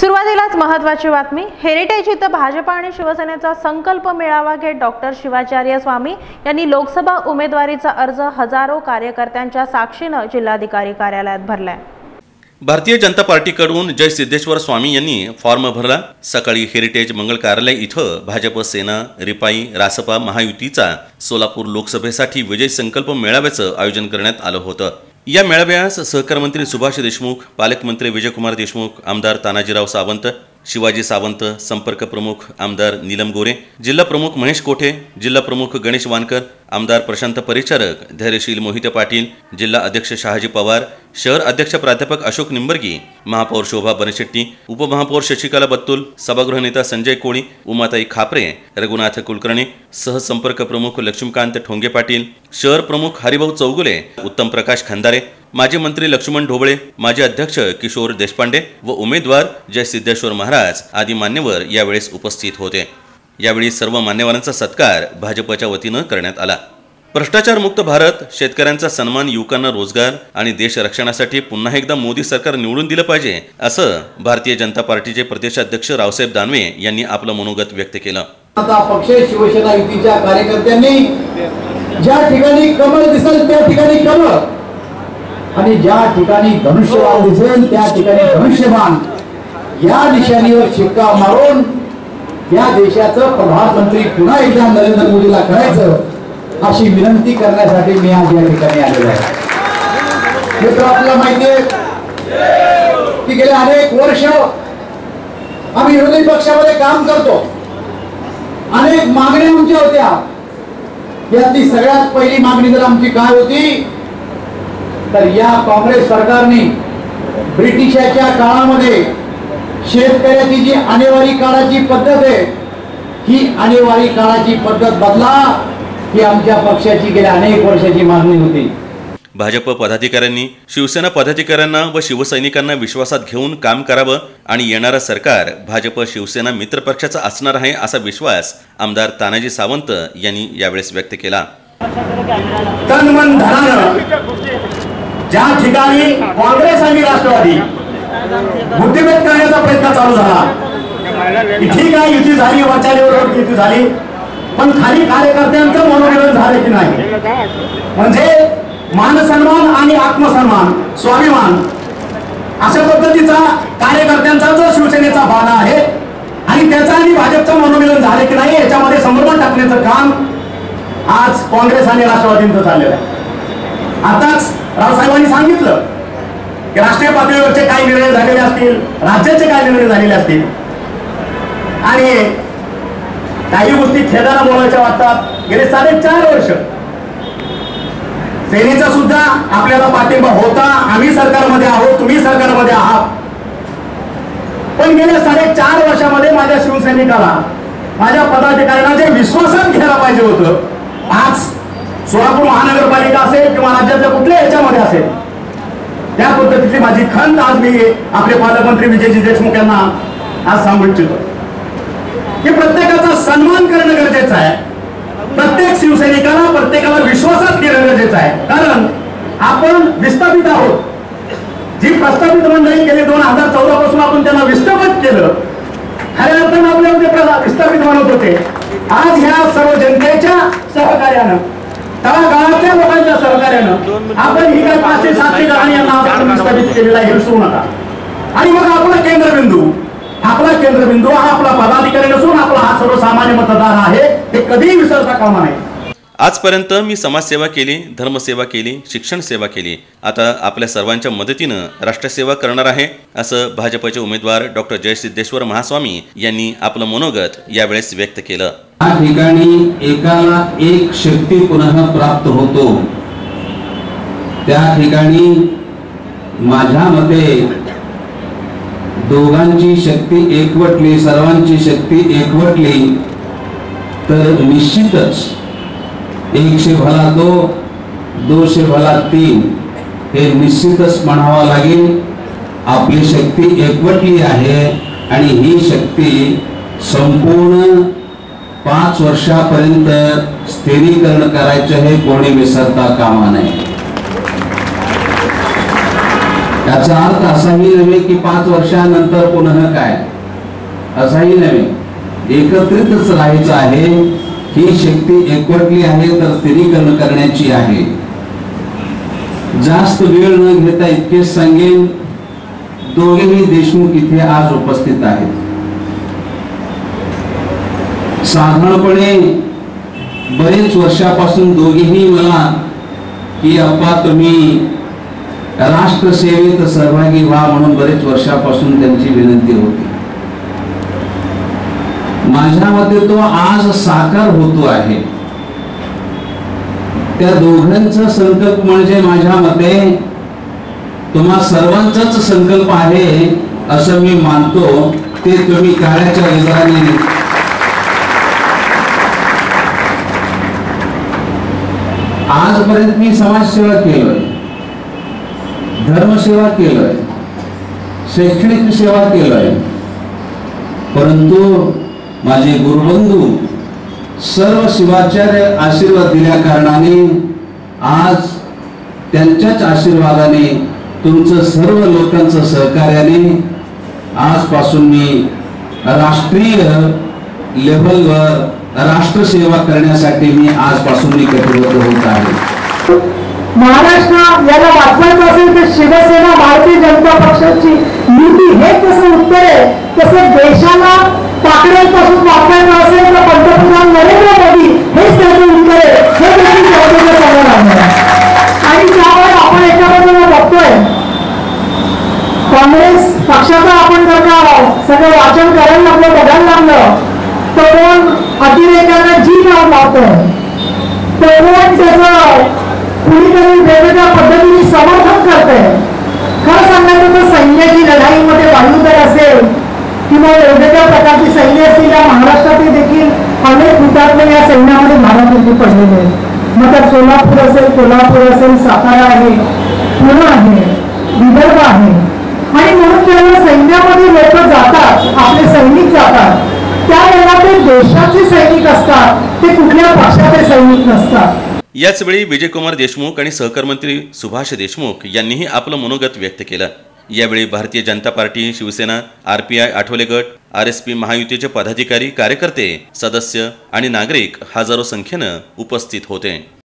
सुरुवातीलाच महत्त्वाची बातमी हेरिटेज इथं भाजपा आणि शिवसेनेचा संकल्प मेळावा घेत डॉक्टर शिवाचार्य स्वामी यांनी लोकसभा उमेदवारीचा अर्ज हजारो कार्यकर्त्यांच्या साक्षीनं जिल्हाधिकारी कार्यालयात भरलाय. भारतीय जनता पार्टीकडून जय सिद्धेश्वर स्वामी यांनी फॉर्म भरला. सकाळी हेरिटेज मंगल कार्यालय इथं भाजप सेना रिपाई रासपा महायुतीचा सोलापूर लोकसभेसाठी विजय संकल्प मेळाव्याचं आयोजन करण्यात आलं होतं. या मेळाव्यास सहकार मंत्री सुभाष देशमुख पालकमंत्री विजयकुमार देशमुख आमदार तानाजीराव सावंत शिवाजी सावंत संपर्क प्रमुख आमदार नीलम गोरे जिल्हा प्रमुख महेश कोठे जिल्हा प्रमुख गणेश वानकर आमदार प्रशांत परिचारक धैर्यशील मोहित पाटील जिल्हा अध्यक्ष शहाजी पवार शहर अध्यक्ष प्राध्यापक अशोक निंबर्गी महापौर शोभा बनशेट्टी उपमहापौर शशिकला बत्तुल सभागृह नेता संजय कोळी उमाताई खापरे रघुनाथ कुलकर्णी सहसंपर्क प्रमुख लक्ष्मीकांत ठोंगे पाटील शहर प्रमुख हरिभाऊ चौगुले उत्तम प्रकाश खंदारे माजी मंत्री लक्ष्मण ढोबळे माजी अध्यक्ष किशोर देशपांडे व उमेदवार जय सिद्धेश्वर महाराज आदी मान्यवर यावेळेस उपस्थित होते. यावेळी सर्व मान्यवरांचा सत्कार भाजपच्या वतीनं करण्यात आला. भ्रष्टाचार मुक्त भारत शेतकऱ्यांचा सन्मान युवकांना रोजगार आणि देश रक्षणासाठी पुन्हा एकदा मोदी सरकार निवडून दिलं पाहिजे असं भारतीय जनता पार्टीचे प्रदेशाध्यक्ष रावसाहेब दानवे यांनी आपलं मनोगत व्यक्त केलं. आता पक्ष शिवसेना युतीच्या कार्यकर्त्यांनी ज्या ठिकाणी कमळ दिसेल त्या ठिकाणी कमळ. आणि ज्या ठिकाणी धनुष्यबाण दिसेल त्या ठिकाणी धनुष्यबाण. या निशाणीवर शिक्का मारून या देशाचं प्रधानमंत्री पुन्हा एकदा नरेंद्र मोदीला करायचं अशी विनंती करण्यासाठी मी आज या ठिकाणी आलेलो आहे. मित्र आपल्याला माहितीये की गेले अनेक वर्ष आम्ही विरोधी पक्षामध्ये काम करतो. अनेक मागण्या आमच्या होत्या. यातली सगळ्यात पहिली मागणी तर आमची काय होती तर या काँग्रेस सरकारने ब्रिटिशाच्या काळामध्ये शेतकऱ्याची जी आणेवारी काळाची पद्धत आहे ही आणेवारी काळाची पद्धत बदला ही आमच्या पक्षाची गेल्या अनेक वर्षाची मागणी होती. भाजप पदाधिकाऱ्यांनी शिवसेना पदाधिकाऱ्यांना व शिवसैनिकांना विश्वासात घेऊन काम करावं आणि येणारं सरकार भाजप शिवसेना मित्रपक्षाचं असणार आहे असा विश्वास आमदार तानाजी सावंत यांनी यावेळेस व्यक्त केला. तन मन ज्या ठिकाणी काँग्रेस आणि राष्ट्रवादी बुद्धिभेद करण्याचा प्रयत्न चालू झाला. ठीक आहे युती झाली वचालीवर युती झाली पण खाली कार्यकर्त्यांचं मनोरंजन झालं की नाही? म्हणजे मानसन्मान आणि आत्मसन्मान स्वाभिमान अशा पद्धतीचा कार्यकर्त्यांचा जो शिवसेनेचा बाणा आहे आणि त्याचा आणि भाजपचं मनोमिलन झालं की नाही याच्यामध्ये संभ्रमण टाकण्याचं काम आज काँग्रेस आणि राष्ट्रवादींचं चाललेलं आहे. आताच रावसाहेबांनी सांगितलं की राष्ट्रीय पातळीवरचे काय निर्णय झालेले असतील राज्याचे काय निर्णय झालेले असतील? आणि काही गोष्टी खेदाला बोलायच्या वाटतात. गेले साडेचार वर्ष. सेनेचा सुद्धा आपल्याला पाठिंबा होता. आम्ही सरकारमध्ये आहोत तुम्ही सरकारमध्ये आहात. पण गेल्या साडेचार वर्षामध्ये माझ्या शिवसैनिकाला माझ्या पदाधिकाऱ्यांना जे विश्वासात घ्यायला पाहिजे होतं आज सोलापूर महानगरपालिका असेल किंवा राज्यातल्या कुठल्या ह्याच्यामध्ये असेल. त्या पद्धतीची माझी खंत आज मी आपले पालकमंत्री विजयजी देशमुख यांना आज सांगू इच्छितो. की प्रत्येकाचा सन्मान करणं गरजेचं आहे. प्रत्येक शिवसैनिकाला प्रत्येकाला विश्वासात घेणं गरजेचं आहे. कारण आपण विस्थापित आहोत. जी प्रस्थापित मंडळी गेली दोन हजार चौदा पासून आपण त्यांना विस्थापित केलं खऱ्या अर्थानं आपल्या विस्थापित म्हणत होते. आज ह्या सर्व जनतेच्या सहकार्यानं तळागाळातल्या लोकांच्या सहकार्यानं आपण ही काय पाचशे सातशे जणांनी यांना आपण विस्थापित केलेला आहे विसरू नका. आणि मग आपला केंद्रबिंदू आपला केंद्रबिंदू हा आपला पदाधिकारी नसून आपला हा सर्वसामान्य मतदार आहे हे कधीही विसरता कामा नाही आजपर्यंत मी समाजसेवा केली धर्मसेवा केली शिक्षण सेवा केली. आता आपल्या सर्वांच्या मदतीनं राष्ट्रसेवा करणार आहे असं भाजपचे उमेदवार डॉक्टर जयसिद्धेश्वर महास्वामी यांनी आपलं मनोगत यावेळेस व्यक्त केलं. या ठिकाणी एकाला एक शक्ती पुन्हा प्राप्त होतो. त्या ठिकाणी माझ्या मते दोघांची शक्ती एकवटली सर्वांची शक्ती एकवटली तर निश्चितच एकशे भला दो दोनशे भला तीन. हे निश्चितच म्हणावं लागेल आपली शक्ती एकवटली आहे आणि ही शक्ती संपूर्ण पाच वर्षापर्यंत स्थिरीकरण करायचं हे कोणी विसरता कामा नये. याचा अर्थ असाही नव्हे की पाच वर्षानंतर पुन्हा काय? असाही नव्हे. एकत्रितच राहायचं आहे ही शक्ती एकवटली आहे तर स्थिरीकरण करण्याची आहे. जास्त वेळ न घेता इतकेच सांगेन दोघेही देशमुख इथे आज उपस्थित आहेत. साधारणपणे बरेच वर्षापासून दोघेही मला की अप्पा तुम्ही राष्ट्रसेवेत सहभागी व्हा म्हणून बरेच वर्षापासून त्यांची विनंती होती. माझ्या मते तो आज साकार होतो आहे. त्या दोघांचा संकल्प म्हणजे माझ्या मते तुम्हा सर्वांचाच संकल्प आहे असं मी मानतो ते तुम्ही काळाच्या विचाराने आजपर्यंत मी समाजसेवा केलोय धर्मसेवा केलोय शैक्षणिक सेवा केलोय परंतु माझे गुरुबंधू सर्व शिवाचार्य आशीर्वाद दिल्या कारणाने आज त्यांच्याच आशीर्वादाने तुमचं सर्व लोकांचं सहकार्याने आजपासून मी राष्ट्रीय लेव्हलवर राष्ट्रसेवा करण्यासाठी मी आजपासून मी कटिबद्ध होत आहे. महाराष्ट्र याला वाचवायचं असेल तर शिवसेना भारतीय जनता पक्षाची युती हे कसं उत्तर आहे? तसं देशाला पाकड्यांपासून वापरायचं असेल तर पंतप्रधान नरेंद्र मोदी हेच त्याचे उत्तर आहे. हे देखील चौकशीचं समोर आणलं आहे. आणि त्यामुळे आपण एका बाजूला बघतोय. काँग्रेस पक्षाचं आपण जर का सगळं वाचन करायला लागलं बघायला लागलं तर कोण अतिरेकांना जी नाव लावतोय तर कोण त्याचं कुणीतरी वेगवेगळ्या पद्धतीने समर्थन करतंय. खरं सांगायचं तर सैन्याची लढाईमध्ये वायुदल असेल किंवा वेगवेगळ्या प्रकारची सैन्य असतील या महाराष्ट्रातील देखील अनेक हुतात्मे या सैन्यामध्ये भारतामध्ये पडलेले आहेत. मग तर सोलापूर असेल कोल्हापूर असेल सातारा आहे पुणे आहे विदर्भ आहे. आणि म्हणून जेव्हा सैन्यामध्ये लोक जातात आपले सैनिक जातात त्यावेळेला ते देशाचे सैनिक असतात ते कुठल्या पक्षाचे सैनिक नसतात. याचवेळी विजयकुमार देशमुख आणि सहकार मंत्री सुभाष देशमुख यांनीही आपलं मनोगत व्यक्त केलं. यावेळी भारतीय जनता पार्टी शिवसेना आरपीआय आठवले गट आर एस पी महायुतीचे पदाधिकारी कार्यकर्ते सदस्य आणि नागरिक हजारो संख्येनं उपस्थित होते.